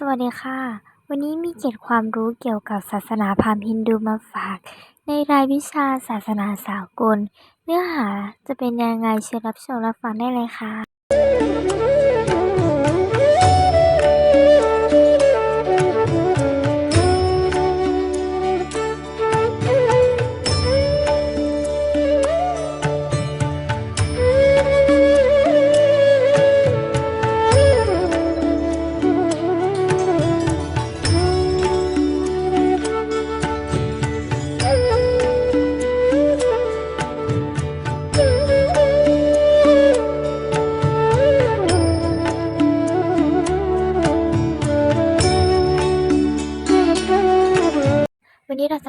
สวัสดีค่ะ วันนี้มีเกร็ดความรู้เกี่ยวกับศาสนาพราหมณ์ฮินดูมาฝาก ในรายวิชาศาสนาสากล เนื้อหาจะเป็นยังไงเชิญรับชมรับฟังได้เลยค่ะ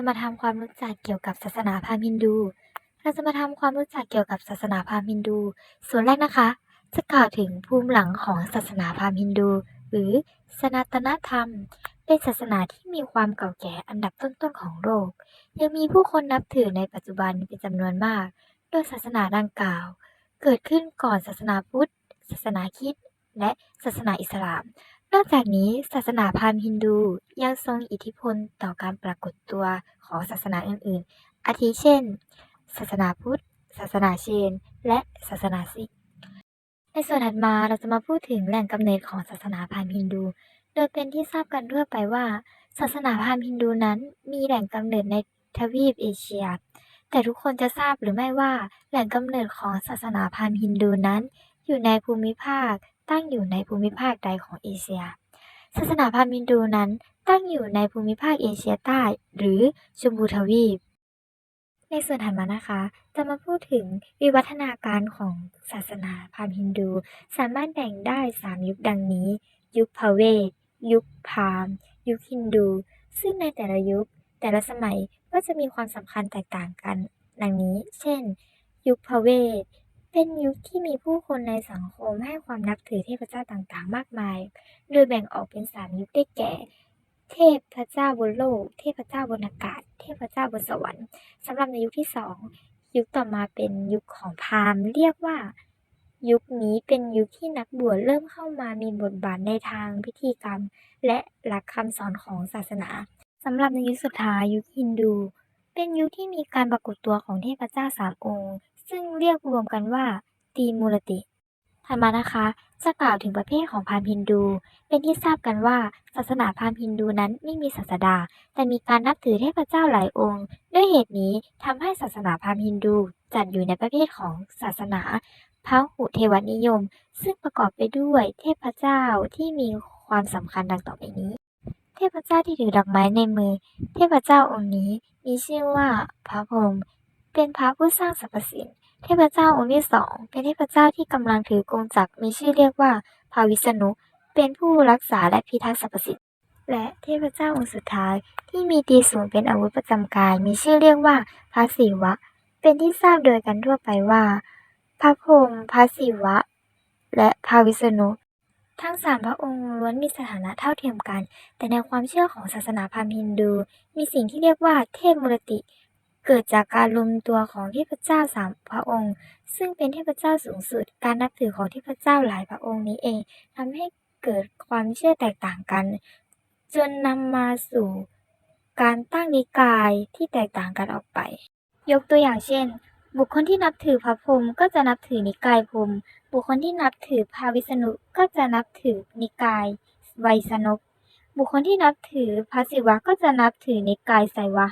มาทำความรู้จักเกี่ยวกับศาสนาพราหมณ์ฮินดู เราจะมาทำความรู้จักเกี่ยวกับศาสนาพราหมณ์ฮินดู ส่วนแรกนะคะ จะกล่าวถึงภูมิหลังของศาสนาพราหมณ์ฮินดู หรือสนาตนธรรม เป็นศาสนาที่มีความเก่าแก่อันดับต้นๆของโลก ยังมีผู้คนนับถือในปัจจุบันเป็นจำนวนมาก โดยศาสนาดังกล่าว เกิดขึ้นก่อนศาสนาพุทธ ศาสนาคริสต์และศาสนาอิสลาม นอกจากนี้ศาสนาพราหมณ์ฮินดูยังทรงอิทธิพลต่อการปรากฏตัวของศาสนาอื่น ๆ อาทิเช่น ศาสนาพุทธ ศาสนาเชน และศาสนาซิก ในส่วนถัดมาเราจะมาพูดถึงแหล่งกำเนิดของศาสนาพราหมณ์ฮินดู โดยเป็นที่ทราบกันทั่วไปว่า ศาสนาพราหมณ์ฮินดูนั้นมีแหล่งกำเนิดในทวีปเอเชีย แต่ทุกคนจะทราบหรือไม่ว่าแหล่งกำเนิดของศาสนาพราหมณ์ฮินดูนั้น อยู่ในภูมิภาค ตั้งอยู่ในภูมิภาคใดของเอเชีย ศาสนาพราหมณ์ฮินดูนั้นตั้งอยู่ในภูมิภาคเอเชียใต้ หรือชมพูทวีป ในส่วนถัดมานะคะ จะมาพูดถึงวิวัฒนาการของศาสนาพราหมณ์ฮินดู สามารถแบ่งได้ 3 ยุคดังนี้ ยุคพระเวท ยุคพราหมณ์ ยุคฮินดู ซึ่งในแต่ละยุคแต่ละสมัยก็จะมีความสำคัญแตกต่างกัน ดังนี้ เช่น ยุคพระเวท เป็นยุคที่มีผู้คนในสังคมให้ความนับถือเทพเจ้าต่างๆ มากมาย โดยแบ่งออกเป็น3ยุคได้แก่ เทพเจ้าบนโลก เทพเจ้าบนอากาศ เทพเจ้าบนสวรรค์สำหรับในยุคที่2ยุคต่อมาเป็นยุคของพราหมณ์เรียกว่า ยุคนี้เป็นยุคที่นักบวชเริ่มเข้ามามีบทบาทในทางพิธีกรรม และหลักคำสอนของศาสนาสำหรับในยุคสุดท้ายยุคฮินดู เป็นยุคที่มีการปรากฏตัวของเทพเจ้าสามองค์ ซึ่งเรียกรวมกันว่าตีมูรติ ถัดมานะคะจะกล่าวถึงประเภทของพราหมณ์ฮินดู เป็นที่ทราบกันว่าศาสนาพราหมณ์ฮินดูนั้นไม่มีศาสดา แต่มีการนับถือเทพเจ้าหลายองค์ ด้วยเหตุนี้ทำให้ศาสนาพราหมณ์ฮินดูจัดอยู่ในประเภทของศาสนาพระหุเทวนิยม ซึ่งประกอบไปด้วยเทพเจ้าที่มีความสำคัญดังต่อไปนี้ เทพเจ้าที่ถือดอกไม้ในมือ เทพเจ้าองค์นี้มีชื่อว่าพระพรหมเป็นพระผู้สร้างสรรพสิ่ง เทพเจ้าองค์ที่สองเป็นเทพเจ้าที่กำลังถือกงจักรมีชื่อเรียกว่าพระวิษณุ เป็นผู้รักษาและพิทักษ์สรรพสิ่งและเทพเจ้าองค์สุดท้ายที่มีตีสูงเป็นอาวุธประจำกายมีชื่อเรียกว่าพระศิวะ เป็นที่ทราบโดยกันทั่วไปว่า พระพรหมพระศิวะ และพระวิษณุทั้งสามพระองค์ล้วนมีสถานะเท่าเทียมกัน แต่ในความเชื่อของศาสนาพราหมณ์ฮินดู มีสิ่งที่เรียกว่าเทพมูรติ เกิดจากการรวมตัวของเทพเจ้าสามพระองค์ ซึ่งเป็นเทพเจ้าสูงสุด การนับถือของเทพเจ้าหลายพระองค์นี้เองทำให้เกิดความเชื่อแตกต่างกัน จนนำมาสู่การตั้งนิกายที่แตกต่างกันออกไป ยกตัวอย่างเช่น บุคคลที่นับถือพระพรหมก็จะนับถือนิกายพรหมบุคคลที่นับถือพระวิษณุก็จะนับถือนิกายไวยสนกบุคคลที่นับถือพระศิวะก็จะนับถือนิกายไสยวะ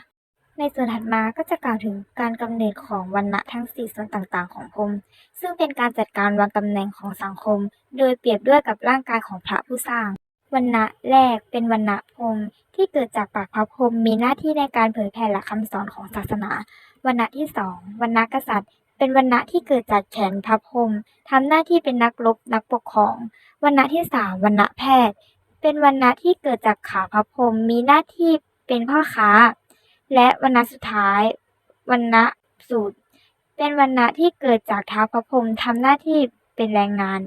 ในส่วนถัดมาก็จะกล่าวถึงการกำเนิดของวรรณะทั้งสี่ส่วนต่างๆ ของพรมซึ่งเป็นการจัดการวางตำแหน่งของสังคม โดยเปรียบด้วยกับร่างกายของพระผู้สร้างวรรณะแรกเป็นวรรณะพรมที่เกิดจากปากพระพรมมีหน้าที่ในการเผยแผ่หลักคำสอนของศาสนาวรรณะที่สองวรรณะกษัตริย์ เป็นวรรณะที่เกิดจากแขนพระพรมทำหน้าที่เป็นนักรบนักปกครองวรรณะที่สามวรรณะแพทย์ เป็นวรรณะที่เกิดจากขาพระพรมมีหน้าที่เป็นพ่อค้า และวรรณะสุดท้ายวรรณะสูตร เป็นวรรณะที่เกิดจากท้าวพระพรหมทำหน้าที่เป็นแรงงาน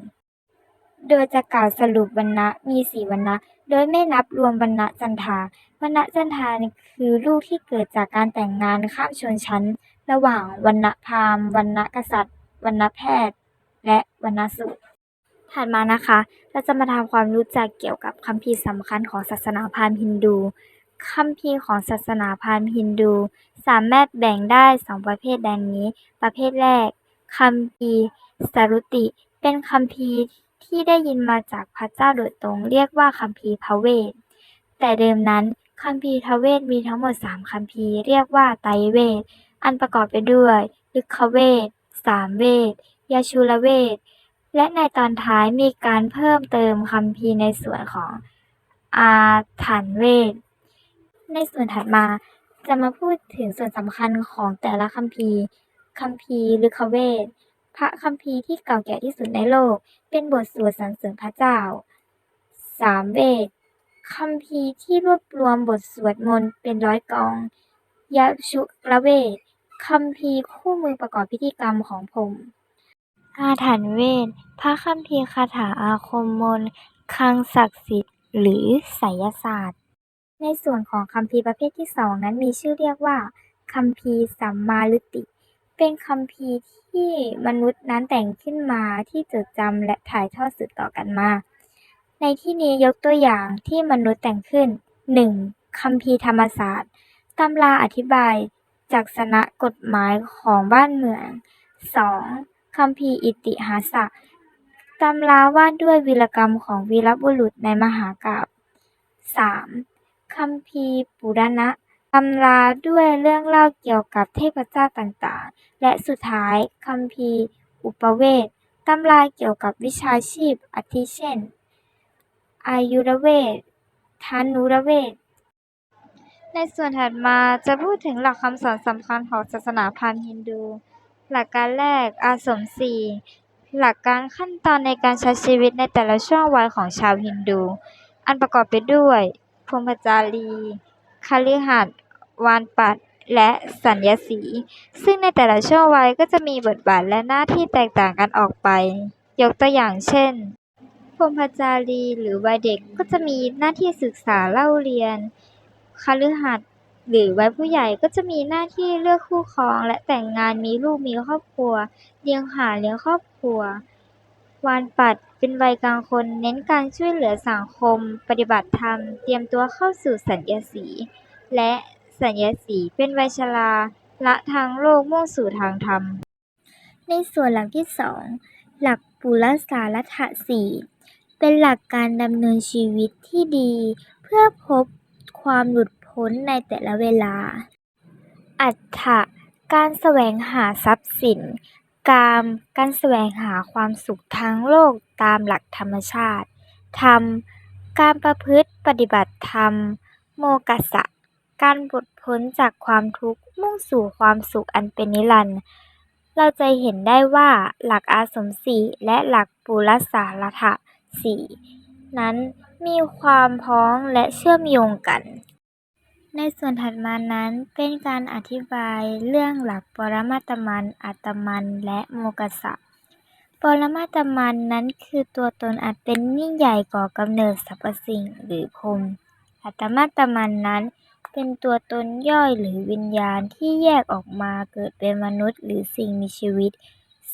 โดยจะกล่าวสรุปวรรณะมีสี่วรรณะ โดยไม่นับรวมวรรณะจันทาวรรณะจันทาคือลูกที่เกิดจากการแต่งงานข้ามชนชั้น ระหว่างวรรณะพราหมณ์วรรณะกษัตริย์วรรณะแพทย์ และวรรณะสูตรถัดมานะคะ เราจะมาทำความรู้จักเกี่ยวกับคัมภีร์สำคัญของศาสนาพราหมณ์ฮินดู คัมภีร์ของศาสนาพราหมณ์ฮินดู สามารถแบ่งได้สองประเภทดังนี้ ประเภทแรก คัมภีร์สรุติ เป็นคัมภีร์ที่ได้ยินมาจากพระเจ้าโดยตรง เรียกว่าคัมภีร์พระเวท แต่เดิมนั้นคัมภีร์ทเวทมีทั้งหมดสามคัมภีร์เรียกว่าไตรเวท อันประกอบไปด้วยฤกขเวทสามเวท ยาชุลเวท และในตอนท้ายมีการเพิ่มเติมคัมภีร์ในส่วนของอาถรรพ์เวท ในส่วนถัดมาจะมาพูดถึงส่วนสำคัญของแต่ละคัมภีร์คัมภีร์ฤกเวท พระคัมภีร์ที่เก่าแก่ที่สุดในโลก เป็นบทสวดสรรเสริญพระเจ้าสามเวทคัมภีร์ที่รวบรวมบทสวดมนต์เป็นร้อยกองยชุลเวทคัมภีร์คู่มือประกอบพิธีกรรมของพรหมอาถรรพ์เวท พระคัมภีร์คาถาอาคมมนต์คลังศักดิ์สิทธิ์หรือไสยศาสตร์ ในส่วนของคัมภีร์ประเภทที่สองนั้นมีชื่อเรียกว่าคัมภีร์สัมมาฤติ เป็นคัมภีร์ที่มนุษย์นั้นแต่งขึ้นมาที่จดจำและถ่ายทอดสืบต่อกันมา ในที่นี้ยกตัวอย่างที่มนุษย์แต่งขึ้น 1. คัมภีร์ธรรมศาสตร์ตำราอธิบายจักษณะกฎหมายของบ้านเมือง 2. คัมภีร์อิติหาสะตำราว่าด้วยวีรกรรมของวีรบุรุษในมหากาพย์ 3. คัมภีร์ปุราณะตำราด้วยเรื่องเล่าเกี่ยวกับเทพเจ้าต่างๆ และสุดท้ายคัมภีร์อุปเวทตำราเกี่ยวกับวิชาชีพอาทิเช่น อายุรเวทธนุรเวท ในส่วนถัดมาจะพูดถึงหลักคำสอนสำคัญของศาสนาพราหมณ์ฮินดู หลักการแรกอาสมสี่หลักการขั้นตอนในการใช้ชีวิตในแต่ละช่วงวัยของชาวฮินดู อันประกอบไปด้วย พรหมจารีคฤหัสถ์วานปัตรและสัญญสี ซึ่งในแต่ละช่วงวัยก็จะมีบทบาทและหน้าที่แตกต่างกันออกไป ยกตัวอย่างเช่น พรหมจารีหรือวัยเด็กก็จะมีหน้าที่ศึกษาเล่าเรียนคฤหัสถ์หรือวัยผู้ใหญ่ก็จะมีหน้าที่เลือกคู่ครองและแต่งงานมีลูกมีครอบครัวเลี้ยงหาเลี้ยงครอบครัว วานปัตรเป็นวัยกลางคน เน้นการช่วยเหลือสังคม ปฏิบัติธรรม เตรียมตัวเข้าสู่สัญญาสี และสัญญาสีเป็นวัยชราละทางโลกมุ่งสู่ทางธรรม ในส่วนหลักที่สองหลักปุรสารถะสีเป็นหลักการดำเนินชีวิตที่ดี เพื่อพบความหลุดพ้นในแต่ละเวลา อัตถะการแสวงหาทรัพย์สิน กาม การแสวงหาความสุขทางโลกตามหลักธรรมชาติ ธรรม การประพฤติปฏิบัติธรรม โมกัสสะ การหลุดพ้นจากความทุกข์มุ่งสู่ความสุขอันเป็นนิรันดร์ เราจะเห็นได้ว่าหลักอาสมสี่และหลักปุรสารถะสี่นั้นมีความพ้องและเชื่อมโยงกัน ในส่วนถัดมานั้นเป็นการอธิบายเรื่องหลักปรมัตถมัน อัตตมันและโมกัสสะปรมัตถมันนั้นคือตัวตนอันเป็นยิ่งใหญ่ก่อกำเนิดสรรพสิ่งหรือพรมอัตตมัตตมันนั้นเป็นตัวตนย่อยหรือวิญญาณที่แยกออกมาเกิดเป็นมนุษย์หรือสิ่งมีชีวิต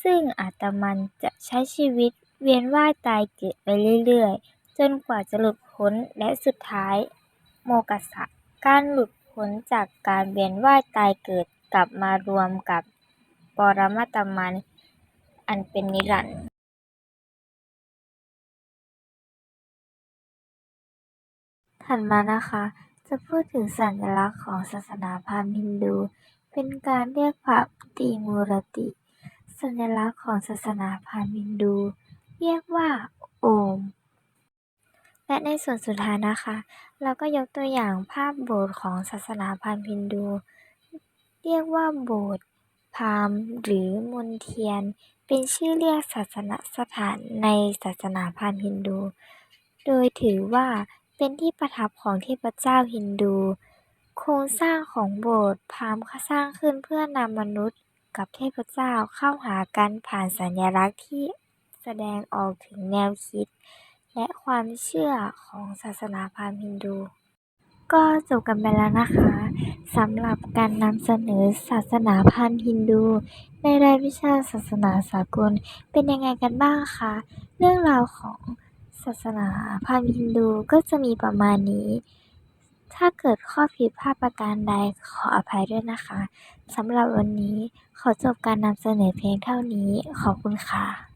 ซึ่งอัตตมันจะใช้ชีวิตเวียนว่ายตายเกิดไปเรื่อยๆ จนกว่าจะหลุดพ้นและสุดท้าย โมกัสสะ การหลุดพ้นจากการเวียนว่ายตายเกิดกลับมารวมกับปรมัตถมันอันเป็นนิรันดร์ถัดมานะคะ จะพูดถึงสัญลักษณ์ของศาสนาพราหมณ์ฮินดู เป็นการเรียกพระตีมูรติ สัญลักษณ์ของศาสนาพราหมณ์ฮินดู เรียกว่าโอม และในส่วนสุดท้ายนะคะ เราก็ยกตัวอย่างภาพโบสถ์ของศาสนาพราหมณ์ฮินดู เรียกว่าโบสถ์พราหมณ์หรือมณฑียน เป็นชื่อเรียกศาสนสถานในศาสนาพราหมณ์ฮินดู โดยถือว่าเป็นที่ประทับของเทพเจ้าฮินดู โครงสร้างของโบสถ์พราหมณ์สร้างขึ้นเพื่อนำมนุษย์กับเทพเจ้าเข้าหากันผ่านสัญลักษณ์ที่แสดงออกถึงแนวคิด และความเชื่อของศาสนาพราหมณ์ฮินดู ก็จบกันไปแล้วนะคะสำหรับการนำเสนอศาสนาพราหมณ์ฮินดู ในรายวิชาศาสนาสากลเป็นยังไงกันบ้างคะเรื่องราวของศาสนาพราหมณ์ฮินดูก็จะมีประมาณนี้ ถ้าเกิดข้อผิดพลาดประการใดขออภัยด้วยนะคะสำหรับวันนี้ขอจบการนำเสนอเพียงเท่านี้ขอบคุณค่ะ